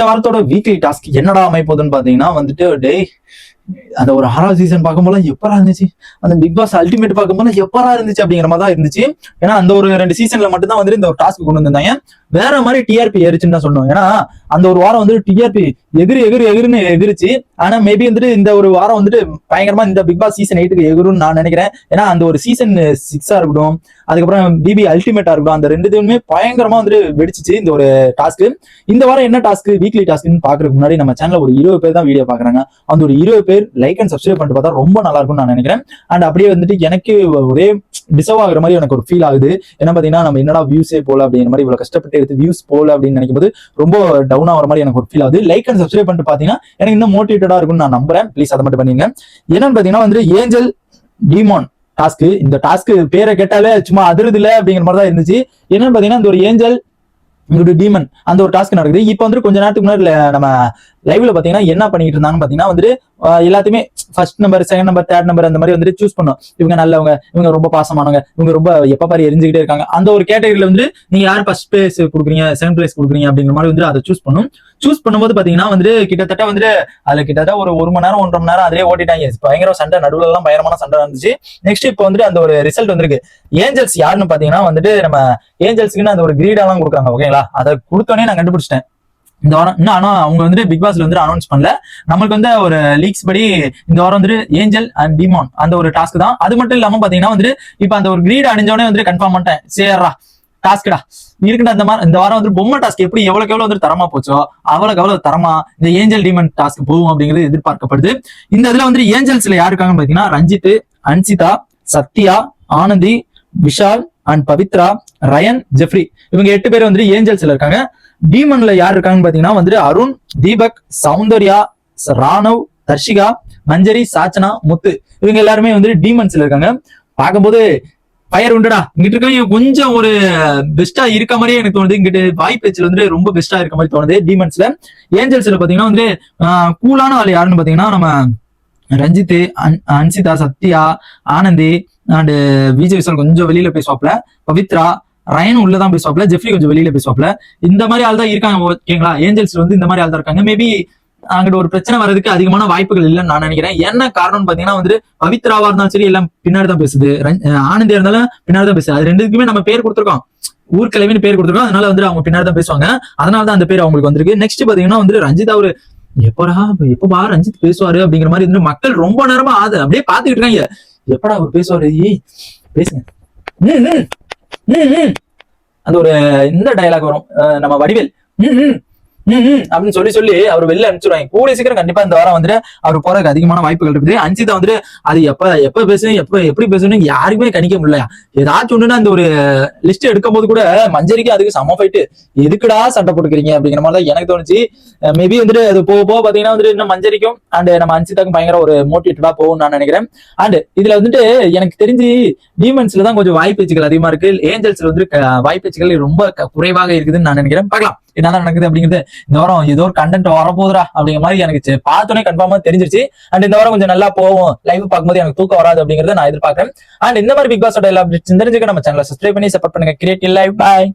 இந்த வாரத்தோட weekly task என்னடா அமைப்போதுன்னு பாத்தீங்கன்னா வந்துட்டு டே அந்த ஒரு ஆறாவது சீசன் பார்க்கும்போது எப்பரா இருந்துச்சு? அந்த பிக் பாஸ் அல்டிமேட் பார்க்கும்போது எப்பரா இருந்துச்சு அப்படிங்கிற மாதிரி தான் இருந்துச்சு. ஏன்னா அந்த ஒரு ரெண்டு சீசன்ல மட்டும் தான் வந்து இந்த ஒரு டாஸ்க் கொண்டு வந்தாங்க வேற மாதிரி டிஆர்பி ஏறிச்சுன்னு தான் சொன்னோம் ஏன்னா அந்த ஒரு வாரம் வந்துட்டு டிஆர்பி எகிரி எகிரி எகிரின்னு எகிரிச்சு ஆனா மேபி வந்துட்டு இந்த ஒரு வாரம் வந்துட்டு பயங்கரமா இந்த பிக் பாஸ் சீசன் எயிட்டுக்கு எகுருன்னு நான் நினைக்கிறேன். ஏன்னா அந்த ஒரு சீசன் சிக்ஸா இருக்கட்டும் அதுக்கப்புறம் பிபி அல்டிமேட்டா இருக்கட்டும் அந்த ரெண்டு இதுவுமே பயங்கரமா வந்துட்டு வெடிச்சிச்சு இந்த ஒரு டாஸ்க் இந்த வாரம் என்ன டாஸ்க் வீக்லி டாஸ்க்னு பாக்குறதுக்கு முன்னாடி நம்ம சேனல்ல ஒரு இருபது பேர் தான் வீடியோ பாக்குறாங்க அந்த ஒரு இருபது பேர் லைக் அண்ட் சப்ஸ்கிரைப் பண்ணிட்டு பார்த்தா ரொம்ப நல்லா இருக்கும்னு நான் நினைக்கிறேன். அண்ட் அப்படியே வந்துட்டு எனக்கு ஒரே டிசர்வ் ஆகுற மாதிரி எனக்கு ஒரு ஃபீல் ஆகுது. என்ன பாத்தீங்கன்னா நம்ம என்னடா வியூஸே போல அப்படிங்கிற மாதிரி இவ்வளவு கஷ்டப்பட்டு எடுத்து வியூஸ் போல அப்படின்னு நினைக்கும் போது ரொம்ப டவுன் ஆகிற மாதிரி எனக்கு ஒரு ஃபீல் ஆகுது. லைக் அண்ட் சப்ஸ்கிரைப் பண்ணிட்டு பாத்தீங்கன்னா எனக்கு இன்னும் மோட்டிவேட்டடா இருக்கும்னு நான் நம்புறேன். ப்ளீஸ் அதை மட்டும் பண்ணீங்க என்னன்னு பாத்தீங்கன்னா வந்து ஏஞ்சல் டிமான் டாஸ்க்கு இந்த டாஸ்க் பேரை கேட்டாலே சும்மா அதிருது அப்படிங்கிற மாதிரி தான் இருந்துச்சு. என்னன்னு பாத்தீங்கன்னா இந்த ஒரு ஏஞ்சல் ஒரு டீமன் அந்த ஒரு டாஸ்க் நடக்குது. இப்போ வந்து கொஞ்ச நேரத்துக்கு முன்னாடி நம்ம லைவ்ல பாத்தீங்கன்னா என்ன பண்ணிட்டு இருந்தாங்கன்னு பாத்தீங்கன்னா வந்துட்டு எல்லாத்தையுமே first number second number third number அந்த மாதிரி வந்துட்டு சூஸ் பண்ணும். இவங்க நல்லவங்க இவங்க ரொம்ப பாசமானவங்க இவங்க ரொம்ப எப்ப பாரு எரிஞ்சுக்கிட்டே இருக்காங்க. அந்த ஒரு கேட்டகரியில வந்து நீங்க யார் ஃபர்ஸ்ட் பிளேஸ் கொடுக்குறீங்க செகண்ட் பிளேஸ் கொடுக்குறீங்க அப்படிங்கிற மாதிரி வந்து அதை சூஸ் பண்ணும். சூஸ் பண்ணும்போது பாத்தீங்கன்னா வந்துட்டு கிட்டத்தட்ட வந்துட்டு அதுல கிட்டத்தட்ட ஒரு ஒரு மணி நேரம் ஒன்றரை மணி நேரம் அதிலே ஓட்டிட்டாங்க. பயங்கர சண்டை நடுவுல எல்லாம் பயங்கரமான சண்டை வந்துச்சு நெக்ஸ்ட் இப்போ வந்துட்டு அந்த ஒரு ரிசல்ட் வந்திருக்கு. ஏஞ்சல்ஸ் யாருன்னு பாத்தீங்கன்னா வந்துட்டு நம்ம ஏஞ்சல்ஸ்க்குன்னு அந்த ஒரு கிரீடெல்லாம் கொடுக்குறாங்க ஓகேங்களா அதை கொடுத்தோன்னே நான் கண்டுபிடிச்சிட்டேன். இந்த வாரம் இன்னும் ஆனா அவங்க வந்து பிக் பாஸ்ல வந்து அனௌன்ஸ் பண்ணல. நம்மளுக்கு வந்து ஒரு லீக்ஸ் படி இந்த வாரம் வந்துட்டு ஏஞ்சல் அண்ட் டிமான் அந்த ஒரு டாஸ்க் தான். அது மட்டும் இல்லாம பாத்தீங்கன்னா வந்துட்டு இப்ப அந்த ஒரு கிரீட் அடைஞ்சோடனே வந்து கன்ஃபார்ம் பண்ணிட்டேன். சேர்றா டாஸ்க்டா இருக்குடா அந்த மாதிரி இந்த வாரம் வந்து பொம்மை டாஸ்க் எப்படி எவ்வளவுக்கு எவ்வளவு வந்து தரமா போச்சோ அவ்வளவுக்கு எவ்வளவு தரமா இந்த ஏஞ்சல் டிமன் டாஸ்க் போகும் அப்படிங்கிறது எதிர்பார்க்கப்படுது. இந்த இதுல வந்து ஏஞ்சல்ஸ்ல யாரு இருக்காங்கன்னு பாத்தீங்கன்னா ரஞ்சித் அன்சிதா சத்யா ஆனந்தி விஷால் அண்ட் பவித்ரா ரயன் ஜெஃப்ரி. இவங்க எட்டு பேர் வந்து ஏஞ்சல்ஸ்ல இருக்காங்க. டீமன்ல யார் இருக்காங்கன்னு பாத்தீங்கன்னா வந்துட்டு அருண் தீபக் சௌந்தர்யா ராணவ் தர்ஷிகா மஞ்சரி சாச்சனா முத்து. இவங்க எல்லாருமே வந்துட்டு டீமன்ஸ்ல இருக்காங்க. பார்க்கும்போது ஃபயர் உண்டுடா. இங்கிட்டு இருக்க கொஞ்சம் ஒரு பெஸ்டா இருக்க மாதிரியே எனக்கு தோணுது. இங்கிட்டு வாய் பேச்சில் வந்து ரொம்ப பெஸ்டா இருக்க மாதிரி தோணுது டீமன்ஸ்ல. ஏஞ்சல்ஸ்ல பாத்தீங்கன்னா வந்து கூலான ஆள் யாருன்னு பாத்தீங்கன்னா நம்ம ரஞ்சித் அன்- அன்சிதா சத்யா ஆனந்தி அண்ட் விஜய் விசால் கொஞ்சம் வெளியில பேசுவாப்ல பவித்ரா ரயன் உள்ளதான் பேசுவாப்ல ஜெஃப்ரி கொஞ்சம் வெளியில பேசுவாப்ல இந்த மாதிரி ஆள் தான் இருக்காங்க ஓகேங்களா? ஏஞ்சல்ஸ் வந்து இந்த மாதிரி ஆள் தான் இருக்காங்க. மேபி அங்கிட்ட ஒரு பிரச்சனை வர்றதுக்கு அதிகமான வாய்ப்புகள் இல்லைன்னு நான் நினைக்கிறேன். என்ன காரணம்னு பாத்தீங்கன்னா வந்து பவித்ராவா இருந்தாலும் சரி எல்லாம் பின்னாடி தான் பேசுது. ஆனந்தியா இருந்தாலும் பின்னாடி தான் பேசுது. அது ரெண்டுக்குமே நம்ம பேர் கொடுத்துருக்கோம். ஊர்க்கிழமைன்னு பேர் கொடுத்துருக்கோம். அதனால வந்து அவங்க பின்னாடி தான் பேசுவாங்க. அதனால தான் அந்த பேர் அவங்களுக்கு வந்திருக்கு. நெக்ஸ்ட் பாத்தீங்கன்னா வந்து ரஞ்சித் அவரு எப்படா எப்பபா ரஞ்சித் பேசுவாரு அப்படிங்கிற மாதிரி வந்து மக்கள் ரொம்ப நேரமா ஆது அப்படியே பாத்துக்கிட்டு இருக்காங்க. எப்படா அவர் பேசுவாரு? ஏய் பேசுங்க. அந்த ஒரு இந்த டயலாக் வரும். நம்ம வடிவேல். ம், ம், ஹம் அப்படின்னு சொல்லி சொல்லி அவர் வெளில அனுப்பிச்சிருவாங்க. கூடிய சீக்கிரம் கண்டிப்பா இந்த வாரம் வந்துட்டு அவர் போறதுக்கு அதிகமான வாய்ப்புகள் இருக்குது. அஞ்சிதா வந்துட்டு அது எப்ப எப்ப பேசணும் எப்ப எப்படி பேசணும் யாருக்குமே கணிக்க முடியல. ஏதாச்சும் ஒண்ணுன்னா அந்த ஒரு லிஸ்ட் எடுக்கும் போது கூட மஞ்சரிக்கு அதுக்கு சம ஃபைட்டு எதுக்குடா சண்டை போட்டுக்கிறீங்க அப்படிங்கிற மாதிரி தான் எனக்கு தோணுச்சு. மேபி வந்துட்டு அது போக போக பாத்தீங்கன்னா வந்துட்டு இன்னும் மஞ்சரிக்கும் அண்ட் நம்ம அஞ்சிதாக்கும் பயங்கர ஒரு மோட்டிவேட்டடா போகும்னு நான் நினைக்கிறேன். அண்ட் இதுல வந்துட்டு எனக்கு தெரிஞ்சு டீமன்ஸ்ல தான் கொஞ்சம் வாய்ப்பேச்சுகள் அதிகமா இருக்கு. ஏஞ்சல்ஸ்ல வந்து க- வாய்ப்பேச்சுகள் ரொம்ப க- குறைவாக இருக்குதுன்னு நான் நினைக்கிறேன். பார்க்கலாம். என்னதான் நடக்குது அப்படிங்கிறது இந்த வாரம் ஏதோ ஒரு கண்டென்ட் வரப்போகுதுடா அப்படிங்கிற மாதிரி எனக்கு பார்த்தோன்னே கன்ஃபார்மா தெரிஞ்சிருச்சு. அண்ட் இந்த வாரம் கொஞ்சம் நல்லா போகும். லைவ் பார்க்கும்போது எனக்கு தூக்கம் வராது அப்படிங்கறத நான் எதிர்பார்க்கறேன். அண்ட் இந்த மாதிரி பிக் பாஸோட எல்லா updates தெரிஞ்சுக்க நம்ம சேனலை சப்ஸ்கிரைப் பண்ணி சப்போர்ட் பண்ணுங்க. கிரியேட்டிவ் லைவ் பாய்